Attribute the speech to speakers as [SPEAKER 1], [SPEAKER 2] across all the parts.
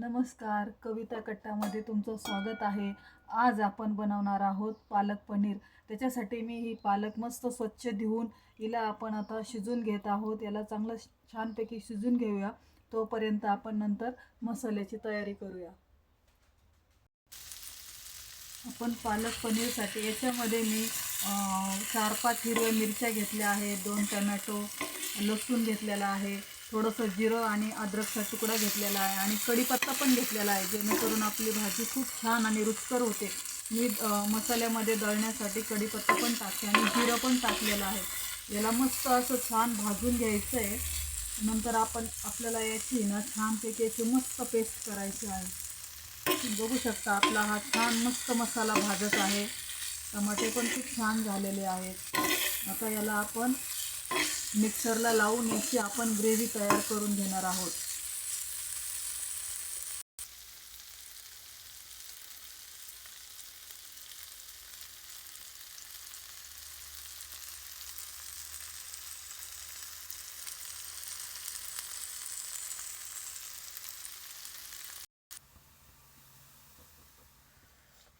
[SPEAKER 1] नमस्कार. कविता कट्टामध्ये तुमचं स्वागत आहे. आज आपण बनवणार आहोत पालक पनीर. त्याच्यासाठी मी ही पालक मस्त स्वच्छ धुवून हिला आपण आता शिजून घेत आहोत. याला चांगलं छानपैकी शिजून घेऊया. तोपर्यंत आपण नंतर मसाल्याची तयारी करूया. आपण पालक पनीरसाठी याच्यामध्ये मी चार पाच हिरव्या मिरच्या घेतल्या आहेत. दोन टमॅटो लसूण घेतलेला आहे. थोडंसं जिरं आणि अद्रकचा तुकडा घेतलेला आहे आणि कढीपत्ता पण घेतलेला आहे जेणेकरून आपली भाजी खूप छान आणि रुचकर होते. मी मसाल्यामध्ये दळण्यासाठी कढीपत्ता पण टाकते आणि जिरं पण टाकलेलं आहे. याला मस्त असं छान भाजून घ्यायचं आहे नंतर आपण आपल्याला याची ना छानपैकी याची मस्त पेस्ट करायची आहे. बघू शकता आपला हा छान मस्त मसाला भाजत आहे. टमाटे पण खूप छान झालेले आहेत. आता याला आपण मिक्सरला लावून याची आपण ग्रेव्ही तयार करून घेणार आहोत.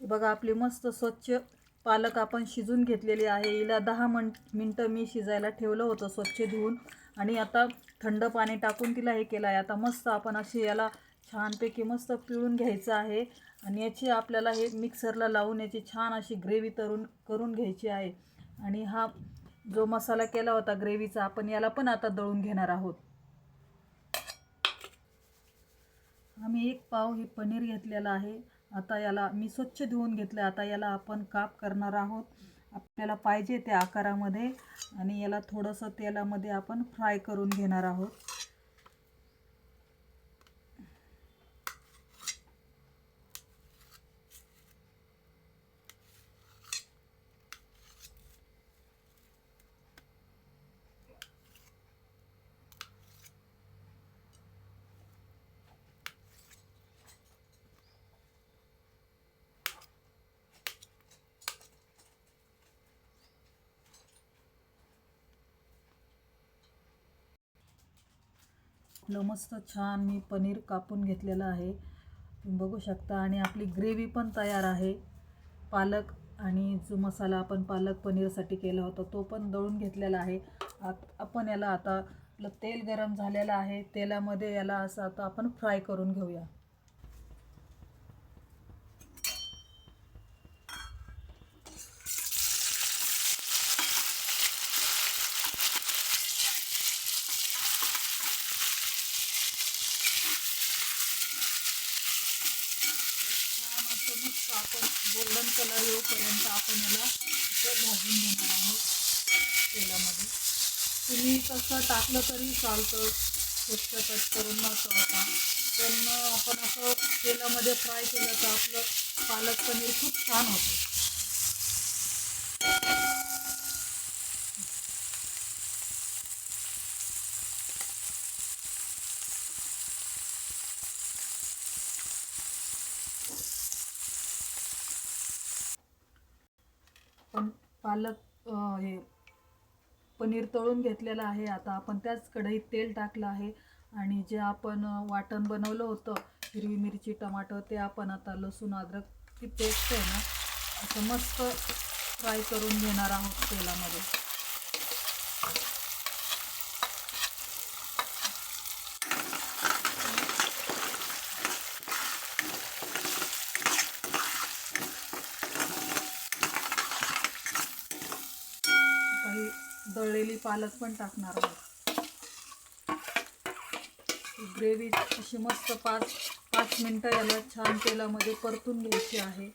[SPEAKER 1] बघा आपली मस्त स्वच्छ पालक आपण शिजून घेतलेली आहे. हिला दहा मन मिनटं मी शिजायला ठेवलं होतं स्वच्छ धुवून. आणि आता थंड पाणी टाकून तिला हे केलं आहे. आता मस्त आपण अशी याला छानपैकी मस्त पिळून घ्यायचं आहे. आणि याची आपल्याला हे मिक्सरला लावून याची छान अशी ग्रेव्ही तरून करून घ्यायची आहे. आणि हा जो मसाला केला होता ग्रेव्हीचा आपण याला पण आता दळून घेणार आहोत. आम्ही एक पाव हे पनीर घेतलेलं आहे. आता याला मी स्वच्छ धुवून घेतलं आता याला आपण काप करणार आहोत. आपल्याला पाहिजे त्या आकारामध्ये. आणि याला थोडंसं तेलामध्ये आपण फ्राय करून घेणार आहोत. आपलं मस्त छान मी पनीर कापून घेतलेलं आहे. तुम्ही बघू शकता. आणि आपली ग्रेव्ही पण तयार आहे. पालक आणि जो मसाला आपण पालक पनीरसाठी केला होता तो पण दळून घेतलेला आहे. आत आपण याला आता आपलं तेल गरम झालेलं आहे. तेलामध्ये याला असं आता आपण फ्राय करून घेऊया छान असं मस्त आपण गोल्डन कलर येऊपर्यंत आपण याला असं भाजून घेणार आहोत तेलामध्ये. तुम्ही तसं टाकलं तरी चालतं स्वच्छ कट करून न तळता. पण आपण असं तेलामध्ये फ्राय केलं तर आपलं पालक पनीर खूप छान होतं. आपण पालक हे पनीर तळून घेतलेलं आहे. आता आपण त्याच कढईत तेल टाकलं आहे आणि जे आपण वाटण बनवलं होतं हिरवी मिरची टमाटर ते आपण आता लसूण अद्रक ती पेस्ट आहे ना असं मस्त फ्राय करून घेणार आहोत तेलामध्ये. दळलेली पालक पण टाकणार आहोत. ग्रेव्ही अशी मस्त पाच पाच मिनटं याला छान तेलामध्ये परतून घ्यायची आहे.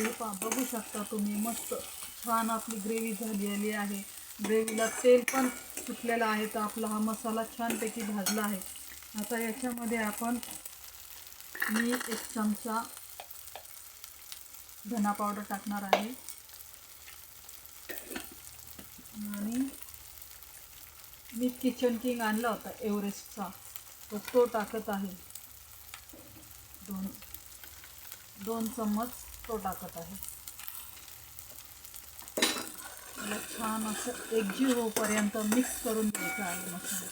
[SPEAKER 1] हे पा बघू शकता तुम्ही मस्त छान आपली ग्रेव्ही झालेली आहे. ग्रेव्हीला तेल पण सुटलेलं आहे तर आपला हा मसाला छानपैकी भाजला आहे. आता याच्यामध्ये आपण मी एक चमचा धना पावडर टाकणार आहे. आणि मी किचन किंग आणला होता एव्हरेस्टचा तर तो टाकत आहे. दोन दोन चम्मच तो टाकत आहे. त्याला छान असं एकजीव होईपर्यंत मिक्स करून घ्यायचं आहे मसाला.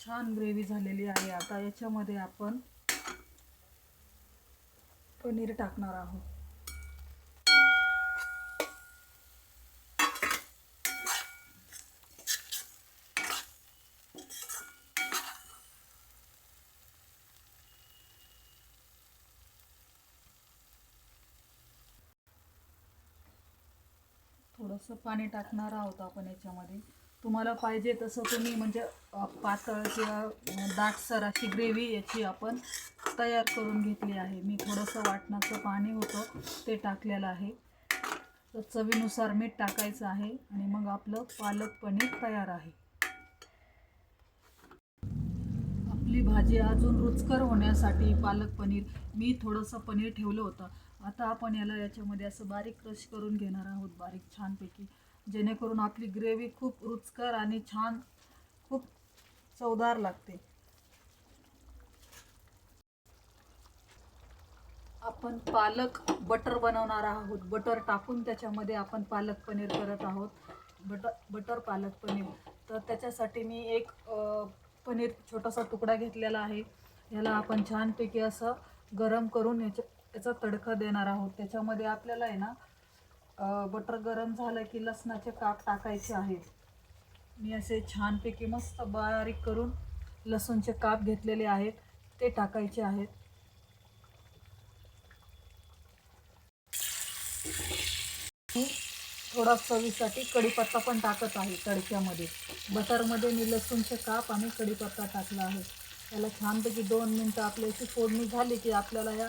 [SPEAKER 1] छान ग्रेव्ही झालेली आहे. आता याच्यामध्ये आपण पनीर टाकणार आहोत. थोडंसं पाणी टाकणार आहोत आपण याच्यामध्ये. तुम्हाला पाहिजे तसं तुम्ही म्हणजे पातळ किंवा दाटसर अशी ग्रेव्ही याची आपण तयार करून घेतली आहे. मी थोडंसं वाटणाचं पाणी होतं ते टाकलेलं आहे. तर चवीनुसार मीठ टाकायचं आहे आणि मग आपलं पालक पनीर तयार आहे. आपली भाजी अजून रुचकर होण्यासाठी पालक पनीर मी थोडंसं पनीर ठेवलं होतं. आता आपण याला याच्यामध्ये असं बारीक क्रश करून घेणार आहोत बारीक छानपैकी. जेणेकरून आपली ग्रेव्ही खूप रुचकर आणि छान खूप चवदार लागते. आपण पालक बटर बनवणार आहोत. बटर टाकून त्याच्यामध्ये आपण पालक पनीर करत आहोत. Butter butter palak paneer. तर त्याच्यासाठी मी एक पनीर छोटासा तुकडा घेतलेला आहे. याला आपण छानपैकी असं गरम करून याच्या याचा तडका देणार आहोत. त्याच्यामध्ये आपल्याला आहे ना बटर गरम झालं की लसणाचे काप टाकायचे आहेत. मी असे छानपैकी मस्त बारीक करून लसूणचे काप घेतलेले आहेत. ते टाकायचे आहेत. थोडा चवीसाठी कढीपत्ता पण टाकत आहे तडक्यामध्ये. बटरमध्ये मी लसूणचे काप आणि कढीपत्ता टाकला आहे. त्याला छानपैकी दोन मिनटं आपल्याची फोडणी झाली की आपल्याला या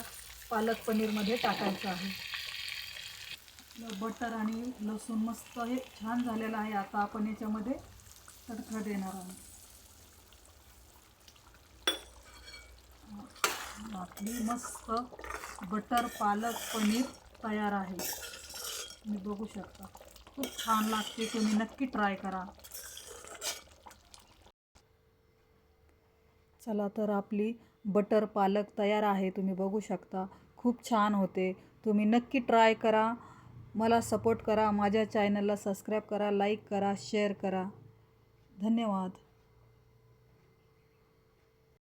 [SPEAKER 1] पालक पनीरमध्ये टाकायचं आहे. बटर आणि लसूण मस्त हे छान झालेलं आहे. आता आपण याच्यामध्ये तडका देणार आहोत. आपली मस्त बटर पालक पनीर तयार आहे. तुम्ही बघू शकता. खूप छान लागते. तुम्ही नक्की ट्राय करा. चला तर आपली बटर पालक तयार आहे तुम्ही बघू शकता. खूप छान होते. तुम्ही नक्की ट्राय करा. मला सपोर्ट करा. माझ्या चॅनलला सबस्क्राईब करा लाईक करा शेअर करा. धन्यवाद.